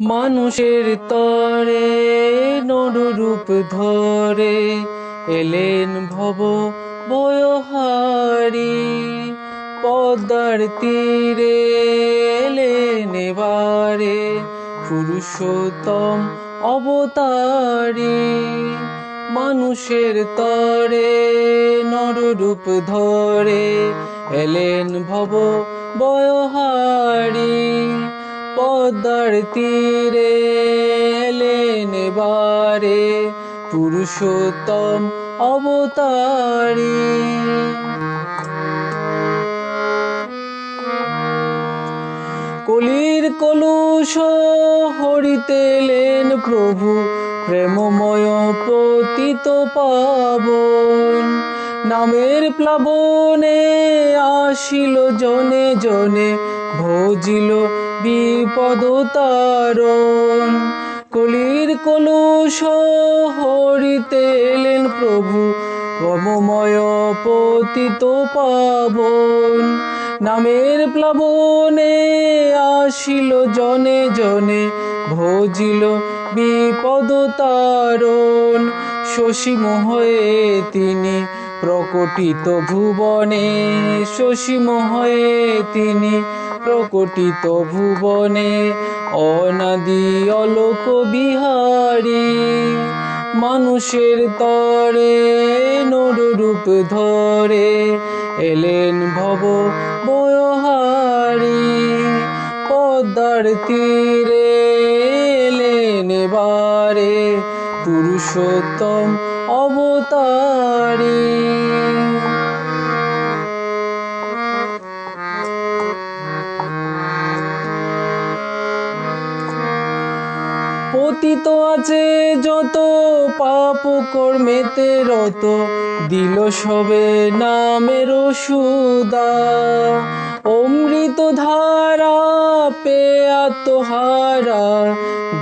মানুষের তরে নরূপ ধরে এলেন ভব বয়হারি। পদ্মার তীরে এলেন এবারে পুরুষোত্তম অবতারি। মানুষের তরে নররূপ ধরে এলেন ভব বয়হারি। পদ্মার তীরে এলেন এবারে পুরুষোত্তম অবতারি। কলির কলুষ হরিতেলেন প্রভু, প্রেমময় পতিত পাবন। নামের প্লাবনে আসিল জনে জনে, ভজিল বিপদ তারণ কলির কলুষ হরিতেলেন প্রভু প্রেমময় পতিত পাবন। নামের প্লাবনে আসিল জনে জনে, ভজিল বিপদ তারণ শশীম হয়ে তিনি প্রকটিত ভুবনে শশীম হয়ে তিনি প্রকটিত ভুবনে অনাদি অলোক বিহারী। মানুষের তরে নরূপ ধরে এলেন ভব বয়হারি। পদ্মার তীরে এলেন এবারে পুরুষোত্তম অবতারি। পতিত আছে যত পাপ কর্মেতে রত, দিল সবে নামের সুদা। অমৃত ধারা পেয়াত হারা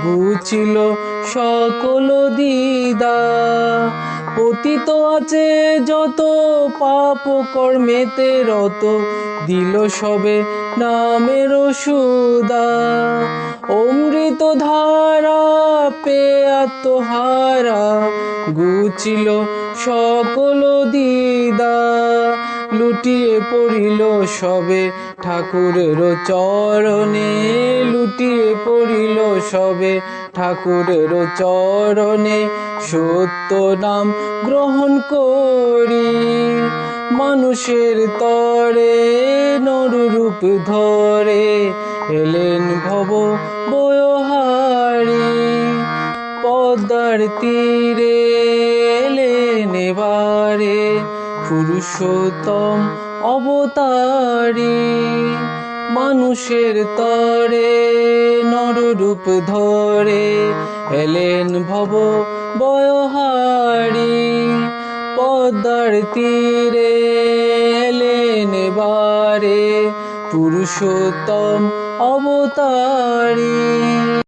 গুছিল সকল দিদা। পতিত আছে যত পাপ কর্মেতে রত, দিল সবে নামের সুদা, অমৃত ধারা পেয়াত হারা গুছিল সকল দিদা। লুটিয়ে পড়িল সবে ঠাকুরের চরণে, লুটিয়ে পড়িল সবে ঠাকুরের চরণে। সত্য নাম গ্রহণ করি মানুষের তরে। নরূপ ধরে এলেন ভব বয়হারি। পদ্মার তীরে এলেন এবারে পুরুষোত্তম অবতারি। মানুষের তরে নররূপ ধরে এলেন ভব বয়হারি। পদ্মার তীরে এলেন এবারে পুরুষোত্তম অবতারি।